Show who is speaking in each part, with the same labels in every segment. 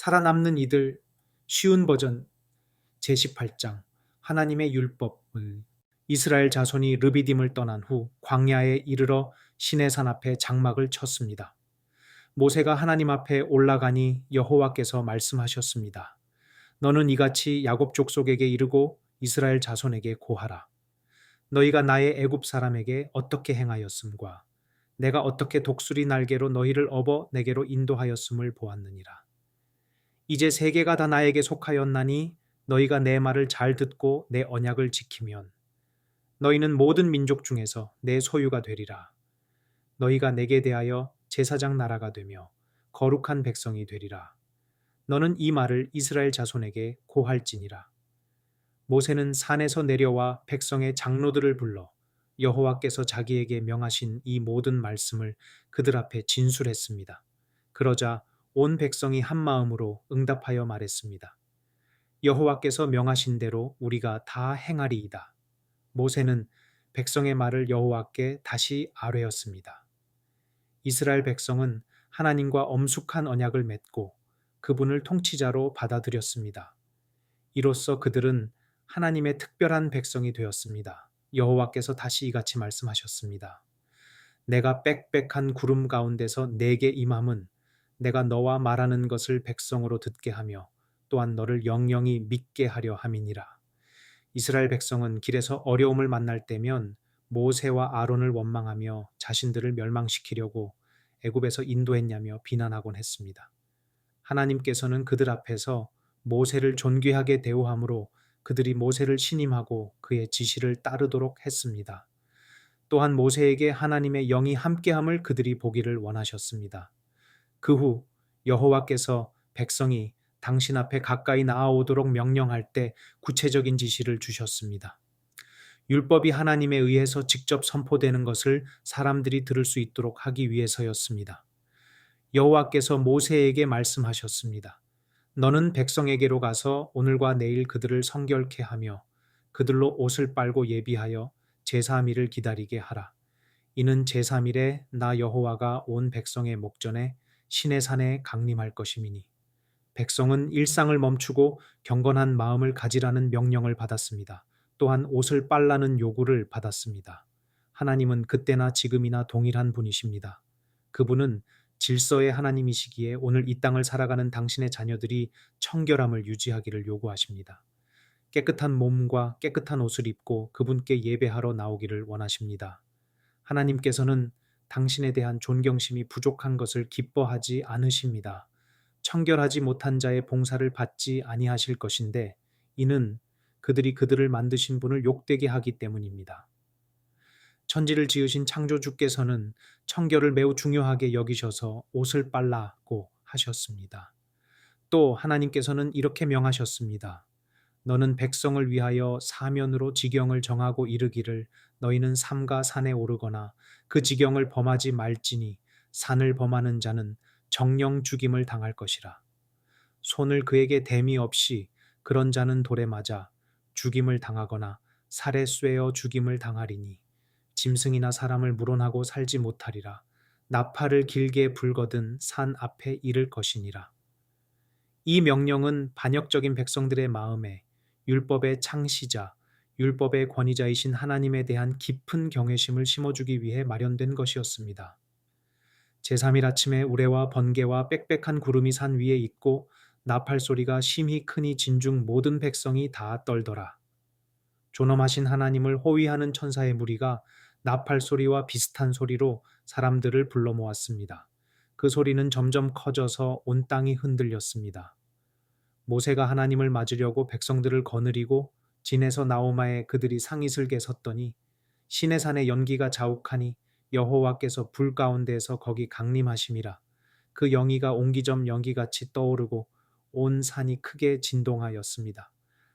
Speaker 1: 살아남는 이들 쉬운 버전 제18장 하나님의 율법을 이스라엘 자손이 르비딤을 떠난 후 광야에 이르러 시내산 앞에 장막을 쳤습니다. 모세가 하나님 앞에 올라가니 여호와께서 말씀하셨습니다. 너는 이같이 야곱 족속에게 이르고 이스라엘 자손에게 고하라. 너희가 나의 애굽 사람에게 어떻게 행하였음과 내가 어떻게 독수리 날개로 너희를 업어 내게로 인도하였음을 보았느니라. 이제 세계가 다 나에게 속하였나니 너희가 내 말을 잘 듣고 내 언약을 지키면 너희는 모든 민족 중에서 내 소유가 되리라. 너희가 내게 대하여 제사장 나라가 되며 거룩한 백성이 되리라. 너는 이 말을 이스라엘 자손에게 고할지니라. 모세는 산에서 내려와 백성의 장로들을 불러 여호와께서 자기에게 명하신 이 모든 말씀을 그들 앞에 진술했습니다. 그러자 온 백성이 한 마음으로 응답하여 말했습니다. 여호와께서 명하신 대로 우리가 다 행하리이다. 모세는 백성의 말을 여호와께 다시 아뢰었습니다. 이스라엘 백성은 하나님과 엄숙한 언약을 맺고 그분을 통치자로 받아들였습니다. 이로써 그들은 하나님의 특별한 백성이 되었습니다. 여호와께서 다시 이같이 말씀하셨습니다. 내가 빽빽한 구름 가운데서 내게 임함은 내가 너와 말하는 것을 백성으로 듣게 하며 또한 너를 영영이 믿게 하려 함이니라. 이스라엘 백성은 길에서 어려움을 만날 때면 모세와 아론을 원망하며 자신들을 멸망시키려고 애굽에서 인도했냐며 비난하곤 했습니다. 하나님께서는 그들 앞에서 모세를 존귀하게 대우함으로 그들이 모세를 신임하고 그의 지시를 따르도록 했습니다. 또한 모세에게 하나님의 영이 함께함을 그들이 보기를 원하셨습니다. 그 후 여호와께서 백성이 당신 앞에 가까이 나아오도록 명령할 때 구체적인 지시를 주셨습니다. 율법이 하나님에 의해서 직접 선포되는 것을 사람들이 들을 수 있도록 하기 위해서였습니다. 여호와께서 모세에게 말씀하셨습니다. 너는 백성에게로 가서 오늘과 내일 그들을 성결케 하며 그들로 옷을 빨고 예비하여 제3일을 기다리게 하라. 이는 제3일에 나 여호와가 온 백성의 목전에 신의 산에 강림할 것임이니 백성은 일상을 멈추고 경건한 마음을 가지라는 명령을 받았습니다. 또한 옷을 빨라는 요구를 받았습니다. 하나님은 그때나 지금이나 동일한 분이십니다. 그분은 질서의 하나님이시기에 오늘 이 땅을 살아가는 당신의 자녀들이 청결함을 유지하기를 요구하십니다. 깨끗한 몸과 깨끗한 옷을 입고 그분께 예배하러 나오기를 원하십니다. 하나님께서는 당신에 대한 존경심이 부족한 것을 기뻐하지 않으십니다. 청결하지 못한 자의 봉사를 받지 아니하실 것인데 이는 그들이 그들을 만드신 분을 욕되게 하기 때문입니다. 천지를 지으신 창조주께서는 청결을 매우 중요하게 여기셔서 옷을 빨라고 하셨습니다. 또 하나님께서는 이렇게 명하셨습니다. 너는 백성을 위하여 사면으로 지경을 정하고 이르기를 너희는 삼가 산에 오르거나 그 지경을 범하지 말지니 산을 범하는 자는 정령 죽임을 당할 것이라. 손을 그에게 댐이 없이 그런 자는 돌에 맞아 죽임을 당하거나 살에 쇠어 죽임을 당하리니 짐승이나 사람을 물어나고 살지 못하리라. 나팔을 길게 불거든 산 앞에 이를 것이니라. 이 명령은 반역적인 백성들의 마음에 율법의 창시자, 율법의 권위자이신 하나님에 대한 깊은 경외심을 심어주기 위해 마련된 것이었습니다. 제3일 아침에 우레와 번개와 빽빽한 구름이 산 위에 있고 나팔 소리가 심히 크니 진중 모든 백성이 다 떨더라. 존엄하신 하나님을 호위하는 천사의 무리가 나팔 소리와 비슷한 소리로 사람들을 불러 모았습니다. 그 소리는 점점 커져서 온 땅이 흔들렸습니다. 모세가 하나님을 맞으려고 백성들을 거느리고 진에서 나오마에 그들이 상이슬게 섰더니 산에 연기가 자욱하니 여호와께서 불 가운데에서 거기 강림하심이라 그 영이가 옹기점 연기같이 떠오르고 온 산이 크게 진동하였습니다.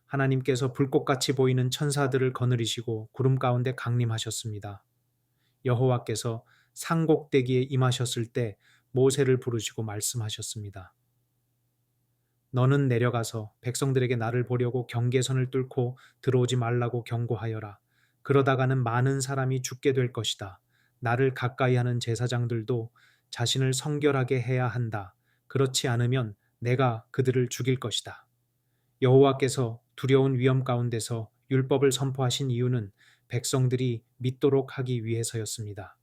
Speaker 1: 하나님께서 불꽃같이 보이는 천사들을 거느리시고 구름 가운데 강림하셨습니다. 여호와께서 상곡대기에 임하셨을 때 모세를 부르시고 말씀하셨습니다. 너는 내려가서 백성들에게 나를 보려고 경계선을 뚫고 들어오지 말라고 경고하여라. 그러다가는 많은 사람이 죽게 될 것이다. 나를 가까이 하는 제사장들도 자신을 성결하게 해야 한다. 그렇지 않으면 내가 그들을 죽일 것이다. 여호와께서 두려운 위험 가운데서 율법을 선포하신 이유는 백성들이 믿도록 하기 위해서였습니다.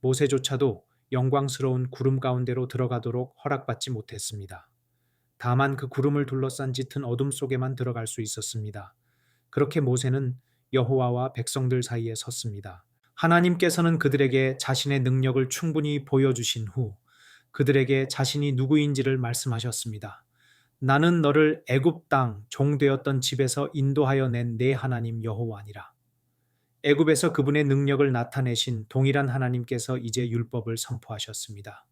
Speaker 1: 모세조차도 영광스러운 구름 가운데로 들어가도록 허락받지 못했습니다. 다만 그 구름을 둘러싼 짙은 어둠 속에만 들어갈 수 있었습니다. 그렇게 모세는 여호와와 백성들 사이에 섰습니다. 하나님께서는 그들에게 자신의 능력을 충분히 보여주신 후 그들에게 자신이 누구인지를 말씀하셨습니다. 나는 너를 애굽 땅 종되었던 집에서 인도하여 낸 내 하나님 여호와니라. 애굽에서 그분의 능력을 나타내신 동일한 하나님께서 이제 율법을 선포하셨습니다.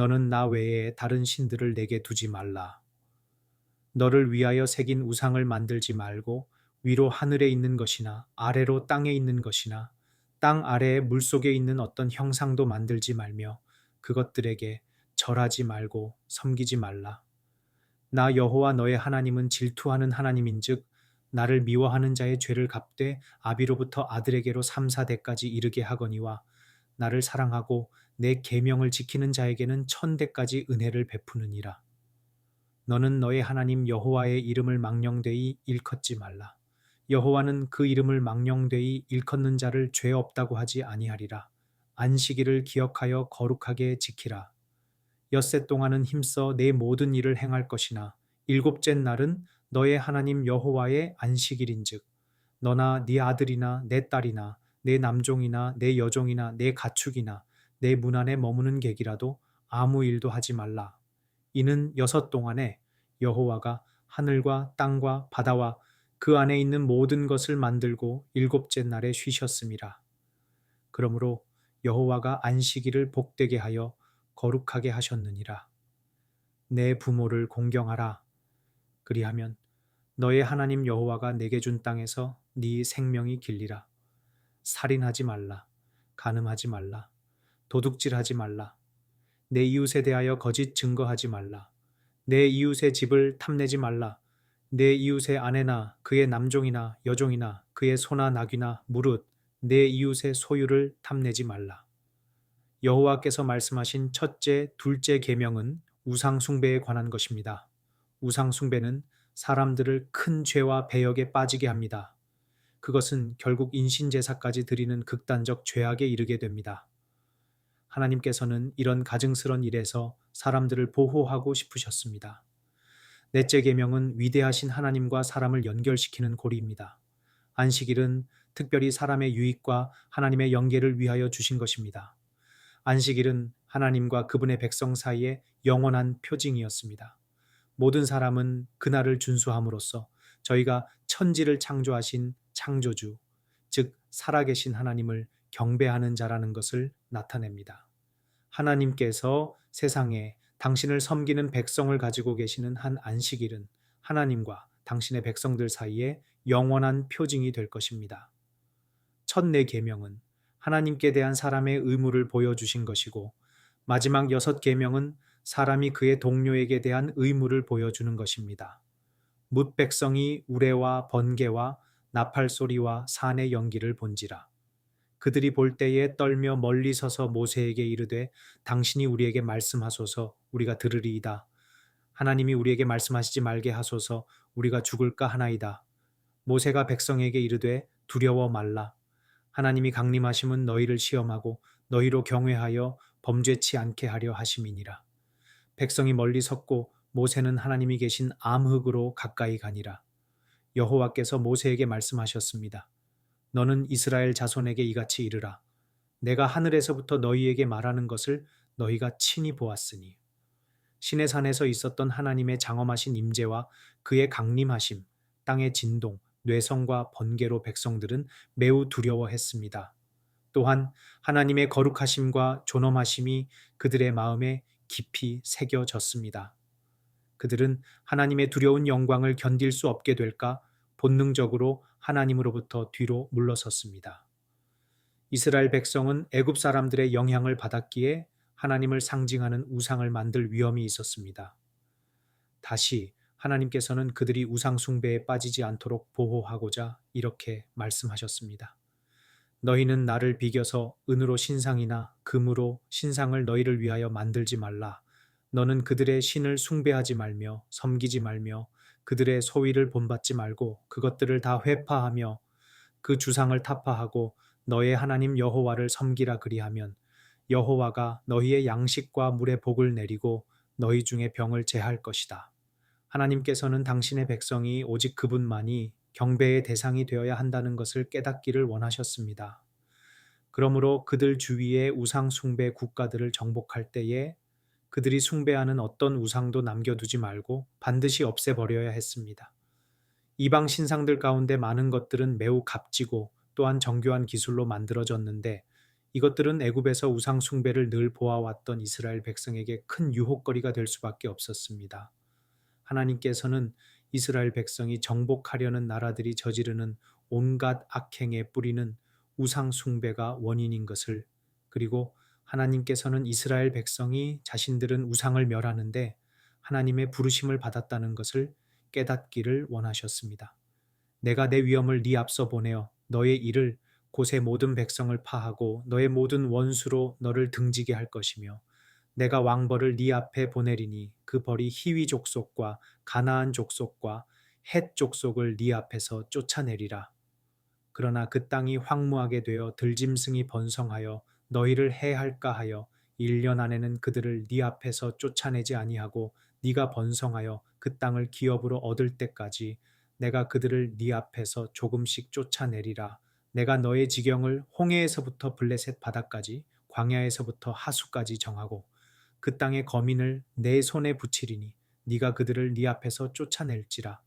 Speaker 1: 너는 나 외에 다른 신들을 내게 두지 말라. 너를 위하여 새긴 우상을 만들지 말고 위로 하늘에 있는 것이나 아래로 땅에 있는 것이나 땅 아래에 물 속에 있는 어떤 형상도 만들지 말며 그것들에게 절하지 말고 섬기지 말라. 나 여호와 너의 하나님은 질투하는 하나님인즉 나를 미워하는 자의 죄를 갚되 아비로부터 아들에게로 삼사대까지 이르게 하거니와 나를 사랑하고 내 계명을 지키는 자에게는 천대까지 은혜를 베푸느니라. 너는 너의 하나님 여호와의 이름을 망령되이 일컫지 말라. 여호와는 그 이름을 망령되이 일컫는 자를 죄 없다고 하지 아니하리라. 안식일을 기억하여 거룩하게 지키라. 엿새 동안은 힘써 내 모든 일을 행할 것이나 일곱째 날은 너의 하나님 여호와의 안식일인즉 너나 네 아들이나 내 딸이나 내 남종이나 내 여종이나 내 가축이나 내 문 안에 머무는 객이라도 아무 일도 하지 말라. 이는 여섯 동안에 여호와가 하늘과 땅과 바다와 그 안에 있는 모든 것을 만들고 일곱째 날에 쉬셨음이라. 그러므로 여호와가 안식일을 복되게 하여 거룩하게 하셨느니라. 내 부모를 공경하라. 그리하면 너의 하나님 여호와가 내게 준 땅에서 네 생명이 길리라. 살인하지 말라. 간음하지 말라. 도둑질하지 말라. 내 이웃에 대하여 거짓 증거하지 말라. 내 이웃의 집을 탐내지 말라. 내 이웃의 아내나 그의 남종이나 여종이나 그의 소나 나귀나 무릇 내 이웃의 소유를 탐내지 말라. 여호와께서 말씀하신 첫째, 둘째 계명은 우상 숭배에 관한 것입니다. 우상 숭배는 사람들을 큰 죄와 배역에 빠지게 합니다. 그것은 결국 인신제사까지 드리는 극단적 죄악에 이르게 됩니다. 하나님께서는 이런 가증스런 일에서 사람들을 보호하고 싶으셨습니다. 넷째 계명은 위대하신 하나님과 사람을 연결시키는 고리입니다. 안식일은 특별히 사람의 유익과 하나님의 연계를 위하여 주신 것입니다. 안식일은 하나님과 그분의 백성 사이에 영원한 표징이었습니다. 모든 사람은 그날을 준수함으로써 저희가 천지를 창조하신 창조주, 즉 살아계신 하나님을 경배하는 자라는 것을 나타냅니다. 하나님께서 세상에 당신을 섬기는 백성을 가지고 계시는 한 안식일은 하나님과 당신의 백성들 사이에 영원한 표징이 될 것입니다. 첫네 계명은 하나님께 대한 사람의 의무를 보여주신 것이고 마지막 여섯 계명은 사람이 그의 동료에게 대한 의무를 보여주는 것입니다. 뭇 백성이 우레와 번개와 나팔 소리와 산의 연기를 본지라. 그들이 볼 때에 떨며 멀리 서서 모세에게 이르되 당신이 우리에게 말씀하소서 우리가 들으리이다. 하나님이 우리에게 말씀하시지 말게 하소서 우리가 죽을까 하나이다. 모세가 백성에게 이르되 두려워 말라. 하나님이 강림하심은 너희를 시험하고 너희로 경외하여 범죄치 않게 하려 하심이니라. 백성이 멀리 섰고 모세는 하나님이 계신 암흑으로 가까이 가니라. 여호와께서 모세에게 말씀하셨습니다. 너는 이스라엘 자손에게 이같이 이르라. 내가 하늘에서부터 너희에게 말하는 것을 너희가 친히 보았으니 신의 산에서 있었던 하나님의 장엄하신 임재와 그의 강림하심, 땅의 진동, 뇌성과 번개로 백성들은 매우 두려워했습니다. 또한 하나님의 거룩하심과 존엄하심이 그들의 마음에 깊이 새겨졌습니다. 그들은 하나님의 두려운 영광을 견딜 수 없게 될까 본능적으로 하나님으로부터 뒤로 물러섰습니다. 이스라엘 백성은 애굽 사람들의 영향을 받았기에 하나님을 상징하는 우상을 만들 위험이 있었습니다. 다시 하나님께서는 그들이 우상 숭배에 빠지지 않도록 보호하고자 이렇게 말씀하셨습니다. 너희는 나를 비겨서 은으로 신상이나 금으로 신상을 너희를 위하여 만들지 말라. 너는 그들의 신을 숭배하지 말며 섬기지 말며 그들의 소위를 본받지 말고 그것들을 다 회파하며 그 주상을 타파하고 너의 하나님 여호와를 섬기라 그리하면 여호와가 너희의 양식과 물의 복을 내리고 너희 중에 병을 제할 것이다. 하나님께서는 당신의 백성이 오직 그분만이 경배의 대상이 되어야 한다는 것을 깨닫기를 원하셨습니다. 그러므로 그들 주위의 우상 숭배 국가들을 정복할 때에 그들이 숭배하는 어떤 우상도 남겨두지 말고 반드시 없애버려야 했습니다. 이방 신상들 가운데 많은 것들은 매우 값지고 또한 정교한 기술로 만들어졌는데 이것들은 애굽에서 우상 숭배를 늘 보아왔던 이스라엘 백성에게 큰 유혹거리가 될 수밖에 없었습니다. 하나님께서는 이스라엘 백성이 정복하려는 나라들이 저지르는 온갖 악행의 뿌리는 우상 숭배가 원인인 것을 그리고 하나님께서는 이스라엘 백성이 자신들은 우상을 멸하는데 하나님의 부르심을 받았다는 것을 깨닫기를 원하셨습니다. 내가 내 위엄을 네 앞서 보내어 너의 일을 곳의 모든 백성을 파하고 너의 모든 원수로 너를 등지게 할 것이며 내가 왕벌을 네 앞에 보내리니 그 벌이 히위 족속과 가나안 족속과 헷 족속을 네 앞에서 쫓아내리라. 그러나 그 땅이 황무하게 되어 들짐승이 번성하여 너희를 해할까 하여 1년 안에는 그들을 네 앞에서 쫓아내지 아니하고 네가 번성하여 그 땅을 기업으로 얻을 때까지 내가 그들을 네 앞에서 조금씩 쫓아내리라. 내가 너의 지경을 홍해에서부터 블레셋 바다까지 광야에서부터 하수까지 정하고 그 땅의 거민을 내 손에 붙이리니 네가 그들을 네 앞에서 쫓아낼지라.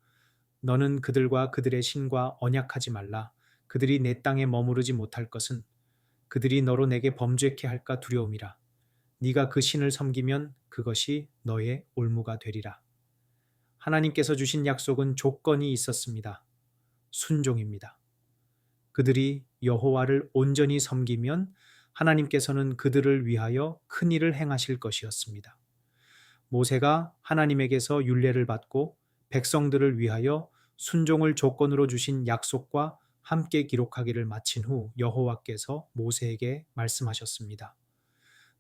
Speaker 1: 너는 그들과 그들의 신과 언약하지 말라. 그들이 내 땅에 머무르지 못할 것은 그들이 너로 내게 범죄케 할까 두려움이라. 네가 그 신을 섬기면 그것이 너의 올무가 되리라. 하나님께서 주신 약속은 조건이 있었습니다. 순종입니다. 그들이 여호와를 온전히 섬기면 하나님께서는 그들을 위하여 큰 일을 행하실 것이었습니다. 모세가 하나님에게서 윤례를 받고 백성들을 위하여 순종을 조건으로 주신 약속과 함께 기록하기를 마친 후 여호와께서 모세에게 말씀하셨습니다.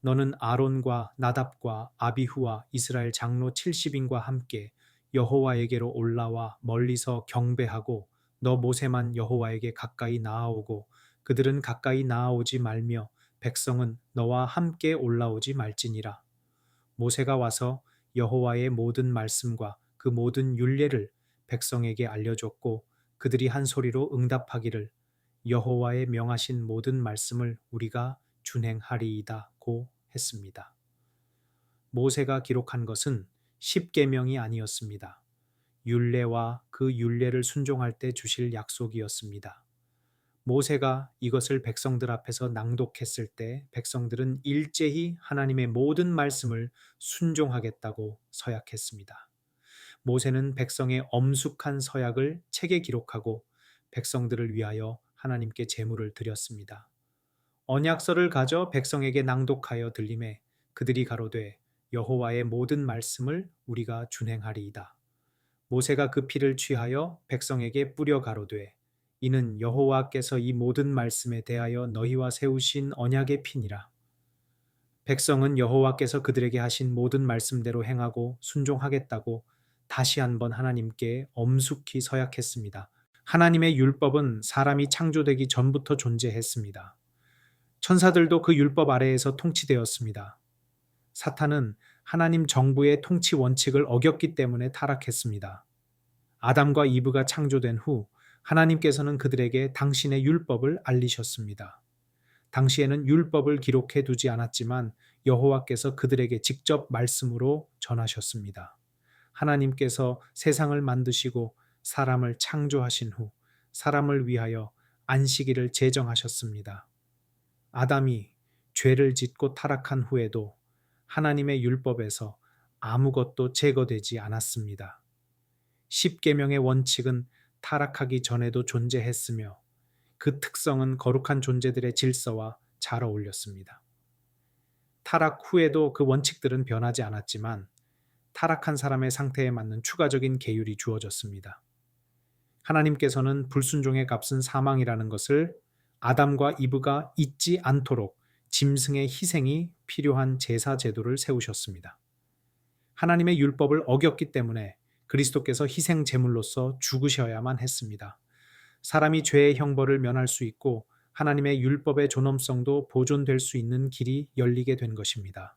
Speaker 1: 너는 아론과 나답과 아비후와 이스라엘 장로 70인과 함께 여호와에게로 올라와 멀리서 경배하고 너 모세만 여호와에게 가까이 나아오고 그들은 가까이 나아오지 말며 백성은 너와 함께 올라오지 말지니라. 모세가 와서 여호와의 모든 말씀과 그 모든 율례를 백성에게 알려줬고 그들이 한 소리로 응답하기를 여호와의 명하신 모든 말씀을 우리가 준행하리이다고 했습니다. 모세가 기록한 것은 십계명이 아니었습니다. 율례와 그 율례를 순종할 때 주실 약속이었습니다. 모세가 이것을 백성들 앞에서 낭독했을 때 백성들은 일제히 하나님의 모든 말씀을 순종하겠다고 서약했습니다. 모세는 백성의 엄숙한 서약을 책에 기록하고 백성들을 위하여 하나님께 제물을 드렸습니다. 언약서를 가져 백성에게 낭독하여 들림에 그들이 가로되 여호와의 모든 말씀을 우리가 준행하리이다. 모세가 그 피를 취하여 백성에게 뿌려 가로되 이는 여호와께서 이 모든 말씀에 대하여 너희와 세우신 언약의 피니라. 백성은 여호와께서 그들에게 하신 모든 말씀대로 행하고 순종하겠다고 다시 한번 하나님께 엄숙히 서약했습니다. 하나님의 율법은 사람이 창조되기 전부터 존재했습니다. 천사들도 그 율법 아래에서 통치되었습니다. 사탄은 하나님 정부의 통치 원칙을 어겼기 때문에 타락했습니다. 아담과 이브가 창조된 후 하나님께서는 그들에게 당신의 율법을 알리셨습니다. 당시에는 율법을 기록해 두지 않았지만 여호와께서 그들에게 직접 말씀으로 전하셨습니다. 하나님께서 세상을 만드시고 사람을 창조하신 후 사람을 위하여 안식일을 제정하셨습니다. 아담이 죄를 짓고 타락한 후에도 하나님의 율법에서 아무것도 제거되지 않았습니다. 십계명의 원칙은 타락하기 전에도 존재했으며 그 특성은 거룩한 존재들의 질서와 잘 어울렸습니다. 타락 후에도 그 원칙들은 변하지 않았지만 타락한 사람의 상태에 맞는 추가적인 계율이 주어졌습니다. 하나님께서는 불순종의 값은 사망이라는 것을 아담과 이브가 잊지 않도록 짐승의 희생이 필요한 제사 제도를 세우셨습니다. 하나님의 율법을 어겼기 때문에 그리스도께서 희생 제물로서 죽으셔야만 했습니다. 사람이 죄의 형벌을 면할 수 있고 하나님의 율법의 존엄성도 보존될 수 있는 길이 열리게 된 것입니다.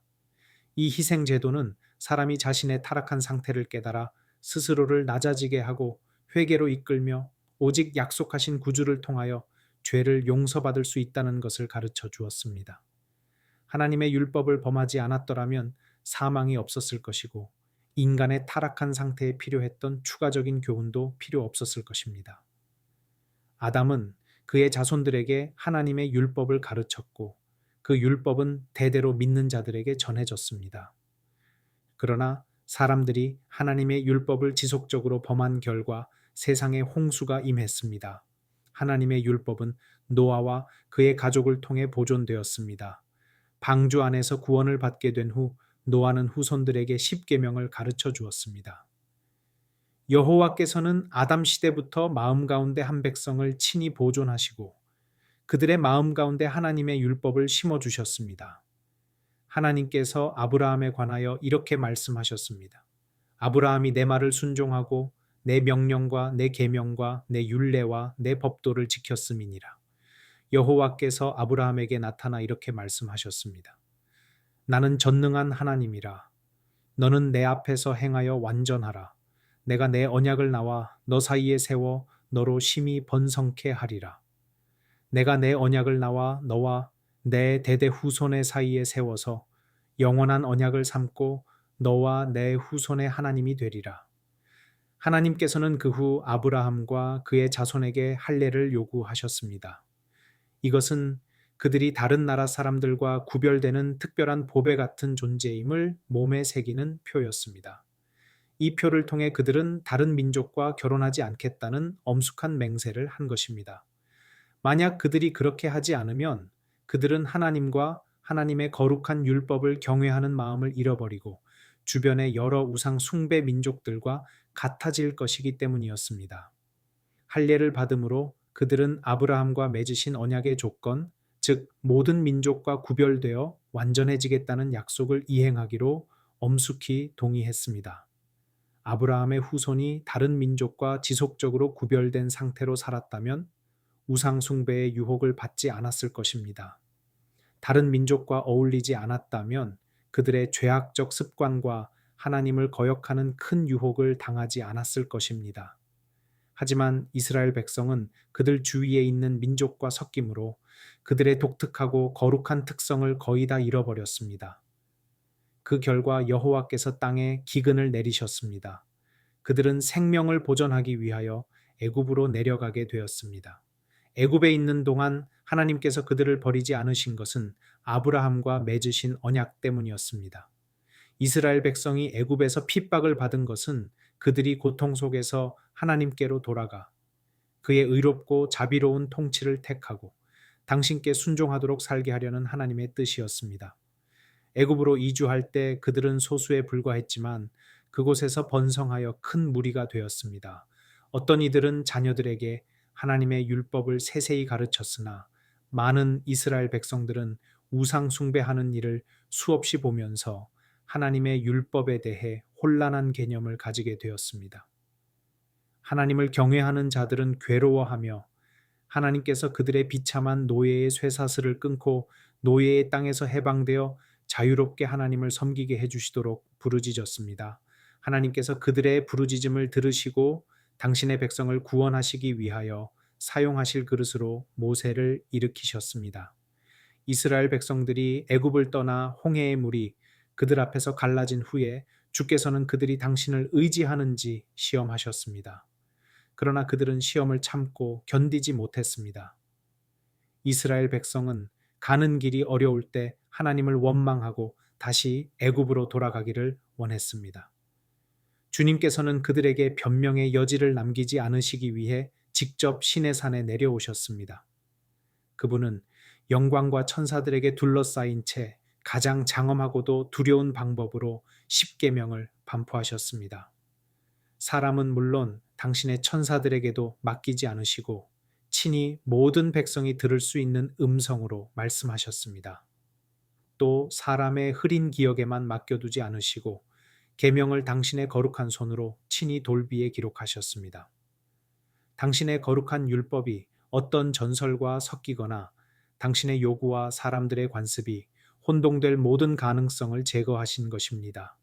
Speaker 1: 이 희생 제도는 사람이 자신의 타락한 상태를 깨달아 스스로를 낮아지게 하고 회개로 이끌며 오직 약속하신 구주를 통하여 죄를 용서받을 수 있다는 것을 가르쳐 주었습니다. 하나님의 율법을 범하지 않았더라면 사망이 없었을 것이고 인간의 타락한 상태에 필요했던 추가적인 교훈도 필요 없었을 것입니다. 아담은 그의 자손들에게 하나님의 율법을 가르쳤고 그 율법은 대대로 믿는 자들에게 전해졌습니다. 그러나 사람들이 하나님의 율법을 지속적으로 범한 결과 세상에 홍수가 임했습니다. 하나님의 율법은 노아와 그의 가족을 통해 보존되었습니다. 방주 안에서 구원을 받게 된 후 노아는 후손들에게 십계명을 가르쳐 주었습니다. 여호와께서는 아담 시대부터 마음 가운데 한 백성을 친히 보존하시고 그들의 마음 가운데 하나님의 율법을 심어 주셨습니다. 하나님께서 아브라함에 관하여 이렇게 말씀하셨습니다. 아브라함이 내 말을 순종하고 내 명령과 내 계명과 내 율례와 내 법도를 지켰음이니라. 여호와께서 아브라함에게 나타나 이렇게 말씀하셨습니다. 나는 전능한 하나님이라. 너는 내 앞에서 행하여 완전하라. 내가 내 언약을 나와 너 사이에 세워 너로 심히 번성케 하리라. 내가 내 언약을 나와 너와 내 대대 후손의 사이에 세워서 영원한 언약을 삼고 너와 내 후손의 하나님이 되리라. 하나님께서는 그 후 아브라함과 그의 자손에게 할례를 요구하셨습니다. 이것은 그들이 다른 나라 사람들과 구별되는 특별한 보배 같은 존재임을 몸에 새기는 표였습니다. 이 표를 통해 그들은 다른 민족과 결혼하지 않겠다는 엄숙한 맹세를 한 것입니다. 만약 그들이 그렇게 하지 않으면 그들은 하나님과 하나님의 거룩한 율법을 경외하는 마음을 잃어버리고 주변의 여러 우상 숭배 민족들과 같아질 것이기 때문이었습니다. 할례를 받음으로 그들은 아브라함과 맺으신 언약의 조건, 즉 모든 민족과 구별되어 완전해지겠다는 약속을 이행하기로 엄숙히 동의했습니다. 아브라함의 후손이 다른 민족과 지속적으로 구별된 상태로 살았다면 우상숭배의 유혹을 받지 않았을 것입니다. 다른 민족과 어울리지 않았다면 그들의 죄악적 습관과 하나님을 거역하는 큰 유혹을 당하지 않았을 것입니다. 하지만 이스라엘 백성은 그들 주위에 있는 민족과 섞임으로 그들의 독특하고 거룩한 특성을 거의 다 잃어버렸습니다. 그 결과 여호와께서 땅에 기근을 내리셨습니다. 그들은 생명을 보존하기 위하여 애굽으로 내려가게 되었습니다. 애굽에 있는 동안 하나님께서 그들을 버리지 않으신 것은 아브라함과 맺으신 언약 때문이었습니다. 이스라엘 백성이 애굽에서 핍박을 받은 것은 그들이 고통 속에서 하나님께로 돌아가 그의 의롭고 자비로운 통치를 택하고 당신께 순종하도록 살게 하려는 하나님의 뜻이었습니다. 애굽으로 이주할 때 그들은 소수에 불과했지만 그곳에서 번성하여 큰 무리가 되었습니다. 어떤 이들은 자녀들에게 하나님의 율법을 세세히 가르쳤으나 많은 이스라엘 백성들은 우상 숭배하는 일을 수없이 보면서 하나님의 율법에 대해 혼란한 개념을 가지게 되었습니다. 하나님을 경외하는 자들은 괴로워하며 하나님께서 그들의 비참한 노예의 쇠사슬을 끊고 노예의 땅에서 해방되어 자유롭게 하나님을 섬기게 해주시도록 부르짖었습니다. 하나님께서 그들의 부르짖음을 들으시고 당신의 백성을 구원하시기 위하여 사용하실 그릇으로 모세를 일으키셨습니다. 이스라엘 백성들이 애굽을 떠나 홍해의 물이 그들 앞에서 갈라진 후에 주께서는 그들이 당신을 의지하는지 시험하셨습니다. 그러나 그들은 시험을 참고 견디지 못했습니다. 이스라엘 백성은 가는 길이 어려울 때 하나님을 원망하고 다시 애굽으로 돌아가기를 원했습니다. 주님께서는 그들에게 변명의 여지를 남기지 않으시기 위해 직접 신의 산에 내려오셨습니다. 그분은 영광과 천사들에게 둘러싸인 채 가장 장엄하고도 두려운 방법으로 십계명을 반포하셨습니다. 사람은 물론 당신의 천사들에게도 맡기지 않으시고 친히 모든 백성이 들을 수 있는 음성으로 말씀하셨습니다. 또 사람의 흐린 기억에만 맡겨두지 않으시고 계명을 당신의 거룩한 손으로 친히 돌비에 기록하셨습니다. 당신의 거룩한 율법이 어떤 전설과 섞이거나 당신의 요구와 사람들의 관습이 혼동될 모든 가능성을 제거하신 것입니다.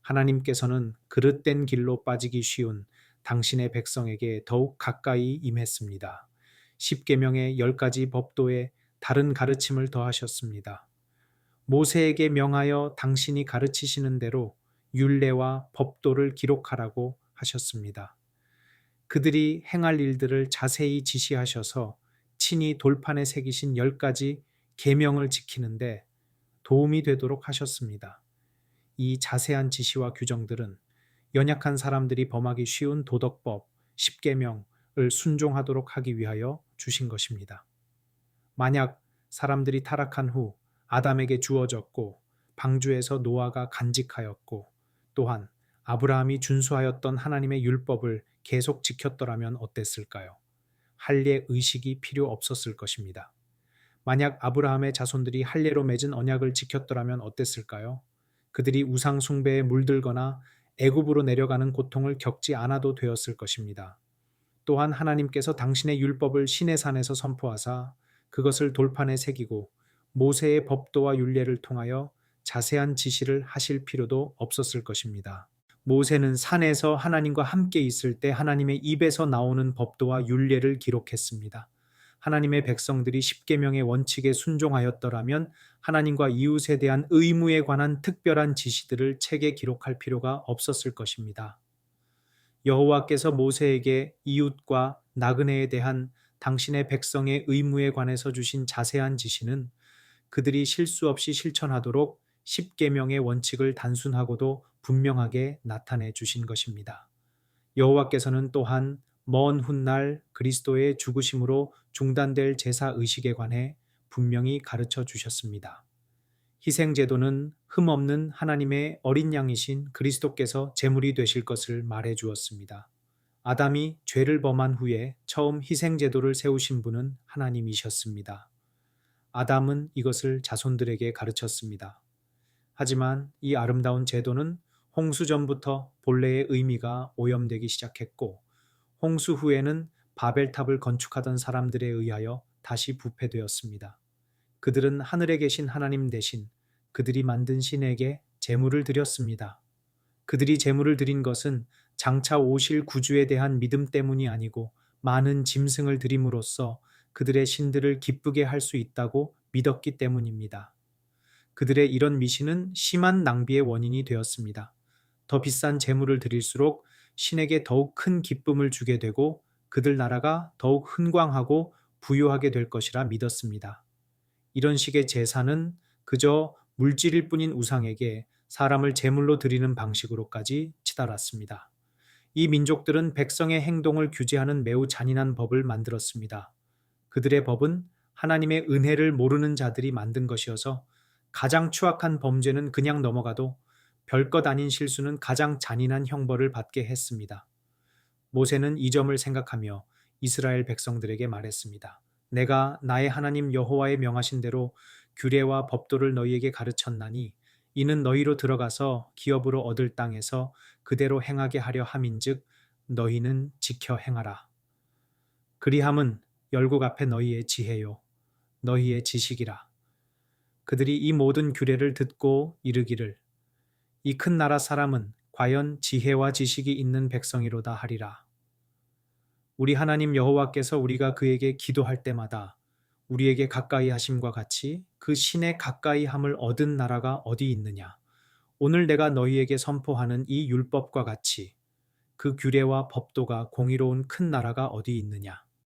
Speaker 1: 하나님께서는 그릇된 길로 빠지기 쉬운 당신의 백성에게 더욱 가까이 임했습니다. 십계명의 열 가지 법도에 다른 가르침을 더하셨습니다. 모세에게 명하여 당신이 가르치시는 대로 율례와 법도를 기록하라고 하셨습니다. 그들이 행할 일들을 자세히 지시하셔서 친히 돌판에 새기신 열 가지 계명을 지키는데 도움이 되도록 하셨습니다. 이 자세한 지시와 규정들은 연약한 사람들이 범하기 쉬운 도덕법, 십계명을 순종하도록 하기 위하여 주신 것입니다. 만약 사람들이 타락한 후 아담에게 주어졌고 방주에서 노아가 간직하였고 또한 아브라함이 준수하였던 하나님의 율법을 계속 지켰더라면 어땠을까요? 할례 의식이 필요 없었을 것입니다. 만약 아브라함의 자손들이 할례로 맺은 언약을 지켰더라면 어땠을까요? 그들이 우상 숭배에 물들거나 애굽으로 내려가는 고통을 겪지 않아도 되었을 것입니다. 또한 하나님께서 당신의 율법을 신의 산에서 선포하사 그것을 돌판에 새기고 모세의 법도와 율례를 통하여 자세한 지시를 하실 필요도 없었을 것입니다. 모세는 산에서 하나님과 함께 있을 때 하나님의 입에서 나오는 법도와 율례를 기록했습니다. 하나님의 백성들이 십계명의 원칙에 순종하였더라면 하나님과 이웃에 대한 의무에 관한 특별한 지시들을 책에 기록할 필요가 없었을 것입니다. 여호와께서 모세에게 이웃과 나그네에 대한 당신의 백성의 의무에 관해서 주신 자세한 지시는 그들이 실수 없이 실천하도록 십계명의 원칙을 단순하고도 분명하게 나타내 주신 것입니다. 여호와께서는 또한 먼 훗날 그리스도의 죽으심으로 중단될 제사 의식에 관해 분명히 가르쳐 주셨습니다. 희생제도는 흠없는 하나님의 어린 양이신 그리스도께서 제물이 되실 것을 말해 주었습니다. 아담이 죄를 범한 후에 처음 희생제도를 세우신 분은 하나님이셨습니다. 아담은 이것을 자손들에게 가르쳤습니다. 하지만 이 아름다운 제도는 홍수 전부터 본래의 의미가 오염되기 시작했고 홍수 후에는 바벨탑을 건축하던 사람들에 의하여 다시 부패되었습니다. 그들은 하늘에 계신 하나님 대신 그들이 만든 신에게 제물을 드렸습니다. 그들이 제물을 드린 것은 장차 오실 구주에 대한 믿음 때문이 아니고 많은 짐승을 드림으로써 그들의 신들을 기쁘게 할 수 있다고 믿었기 때문입니다. 그들의 이런 미신은 심한 낭비의 원인이 되었습니다. 더 비싼 제물을 드릴수록 신에게 더욱 큰 기쁨을 주게 되고 그들 나라가 더욱 흥광하고 부유하게 될 것이라 믿었습니다. 이런 식의 제사는 그저 물질일 뿐인 우상에게 사람을 제물로 드리는 방식으로까지 치달았습니다. 이 민족들은 백성의 행동을 규제하는 매우 잔인한 법을 만들었습니다. 그들의 법은 하나님의 은혜를 모르는 자들이 만든 것이어서 가장 추악한 범죄는 그냥 넘어가도 별것 아닌 실수는 가장 잔인한 형벌을 받게 했습니다. 모세는 이 점을 생각하며 이스라엘 백성들에게 말했습니다. 내가 나의 하나님 여호와의 명하신 대로 규례와 법도를 너희에게 가르쳤나니 이는 너희로 들어가서 기업으로 얻을 땅에서 그대로 행하게 하려 함인즉 너희는 지켜 행하라. 그리함은 열국 앞에 너희의 지혜요 너희의 지식이라. 그들이 이 모든 규례를 듣고 이르기를 이 큰 나라 사람은 과연 지혜와 지식이 있는 백성이로다 하리라. 우리 하나님 여호와께서 우리가 그에게 기도할 때마다 우리에게 가까이 하심과 같이 그 신의 가까이 함을 얻은 나라가 어디 있느냐? 오늘 내가 너희에게 선포하는 이 율법과 같이 그 규례와 법도가 공의로운 큰 나라가 어디 있느냐?